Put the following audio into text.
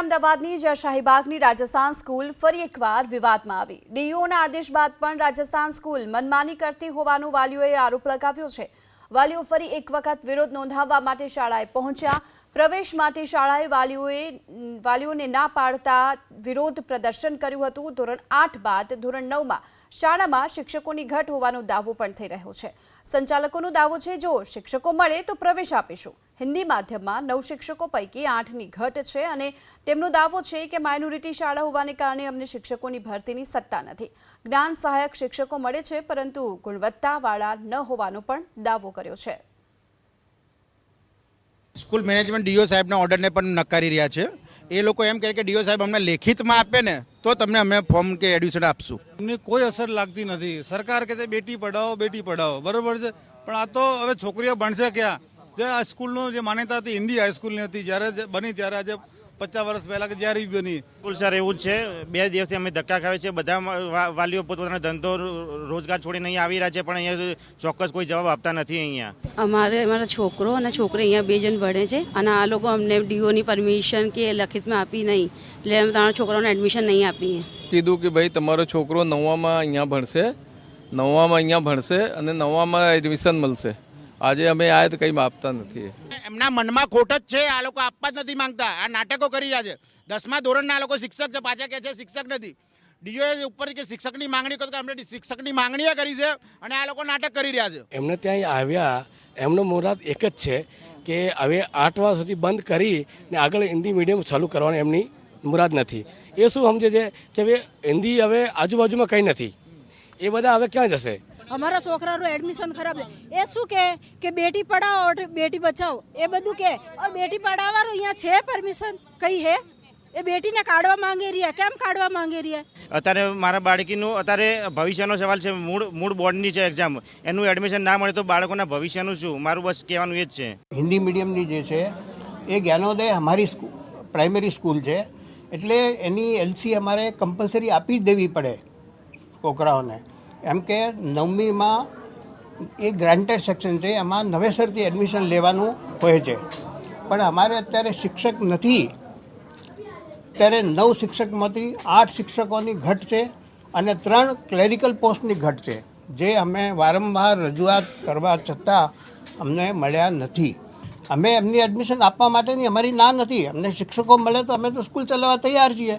અમદાવાદની જયશાહીબાગની શાહીબાગની રાજસ્થાન સ્કૂલ ફરી એકવાર વિવાદમાં આવી. ડીઈઓના આદેશ બાદ પણ રાજસ્થાન સ્કૂલ મનમાની કરતી હોવાનો વાલીઓએ આરોપ લગાવ્યો છે. વાલીઓ ફરી એક વખત વિરોધ નોંધાવવા માટે શાળાએ પહોંચ્યા. પ્રવેશ માટે શાળાએ વાલીઓએ, વાલીઓને ના પાડતા વિરોધ પ્રદર્શન કર્યું હતું. ધોરણ આઠ બાદ ધોરણ નવમાં શાળામાં શિક્ષકોની ઘટ હોવાનો દાવો પણ થઈ રહ્યો છે. સંચાલકોનો દાવો છે, જો શિક્ષકો મળે તો પ્રવેશ આપીશું. હિન્દી માધ્યમમાં નવ શિક્ષકો પૈકી આઠની ઘટ છે અને તેમનો દાવો છે કે માઇનોરિટી શાળા હોવાને કારણે અમને શિક્ષકોની ભરતીની સત્તા નથી. જ્ઞાન સહાયક શિક્ષકો મળે છે, પરંતુ ગુણવત્તાવાળા ન હોવાનો પણ દાવો કર્યો છે. સ્કૂલ મેનેજમેન્ટ ડીઓ સાહેબના ઓર્ડરને પણ નકારી રહ્યા છે. એ લોકો એમ કહે કે ડીઓ સાહેબ અમને લેખિતમાં આપે ને તો તમને અમે ફોર્મ કે એડમિશન આપશું. એમની કોઈ અસર લાગતી નથી. સરકાર કહે છે, બેટી પઢાઓ, બેટી પઢાવો બરોબર છે? પણ આ તો હવે છોકરીઓ ભણશે ક્યાં? જે આ સ્કૂલનું જે માન્યતા હતી, હિન્દી હાઈસ્કૂલની હતી, જ્યારે બની, ત્યારે આજે પચાસ વર્ષ પહેલાં કે જ્યારે બી બની બિલકુલ સર એવું જ છે. બે દિવસથી અમે ધક્કા ખાવે છે બધા વા- વાલીઓ પોતપોતાનો ધંધો રોજગાર છોડીને અહીંયા આવી રહ્યા છે પણ અહીંયા ચોક્કસ કોઈ જવાબ આપતા નથી અહીંયા. અમારે અમારા છોકરો અને છોકરી અહીંયા બે જણ ભણે છે અને આ લોકો અમને ડીઓની પરમિશન કે લખિતમાં આપી નહીં. એટલે અમે તમારા છોકરાઓને એડમિશન નહીં આપીએ. કીધું કે ભાઈ તમારો છોકરો નવવામાં અહીંયા ભણશે નવવામાં અહીંયા ભણશે અને નવવામાં એડમિશન મળશે. આજે અમે આયા તો કંઈ આપતા નથી. એમના મનમાં ખોટ જ છે, આ લોકો આપવા જ નથી માંગતા. આ નાટકો કરી રહ્યા છે. દસમા ધોરણના આ લોકો શિક્ષક છે, પાછા કહે છે શિક્ષક નથી. ડીઓએ ઉપર કે શિક્ષકની માંગણી કરો તો અમને શિક્ષકની માંગણી કરી છે અને આ લોકો નાટક કરી રહ્યા છે. એમને ત્યાં આવ્યા, એમનો મુરાદ એક જ છે કે હવે આઠ વર્ષ સુધી બંધ કરી ને આગળ હિન્દી મીડિયમ ચાલુ કરવાની એમની મુરાદ નથી. એ શું સમજે છે કે હવે હિન્દી હવે આજુબાજુમાં કંઈ નથી. એ બધા હવે ક્યાં જશે? અમારા છોકરાનું એડમિશન ખરાબ છે. એ શું કહે કે બેટી પઢાવો બેટી બચાવો. એ બધું કહે ઓર બેટી પઢાવવાનું અહીંયા છે પરમિશન કઈ હે? એ બેટીને કાઢવા માંગે રહ્યા. કેમ કાઢવા માંગે રહ્યા? અત્યારે મારા બાળકીનું અત્યારે ભવિષ્યનો સવાલ છે. મૂળ મૂળ બોર્ડની છે એક્ઝામ એનું એડમિશન ના મળે તો બાળકોના ભવિષ્યનું શું? મારું બસ કહેવાનું એ જ છે. હિન્દી મીડિયમની જે છે એ જ્ઞાનોદય અમારી પ્રાઇમરી સ્કૂલ છે. એટલે એની એલસી અમારે કમ્પલસરી આપી જ દેવી પડે છોકરાઓને. એમ કે નવમીમાં એ ગ્રાન્ટેડ સેક્શન છે, એમાં નવેસરથી એડમિશન લેવાનું હોય છે. પણ અમારે અત્યારે શિક્ષક નથી. ત્યારે નવ શિક્ષકમાંથી આઠ શિક્ષકોની ઘટ છે અને ત્રણ ક્લેરિકલ પોસ્ટની ઘટ છે, જે અમે વારંવાર રજૂઆત કરવા છતાં અમને મળ્યા નથી. અમે એમની એડમિશન આપવા માટેની અમારી ના નથી. અમને શિક્ષકો મળે તો અમે તો સ્કૂલ ચલાવવા તૈયાર છીએ.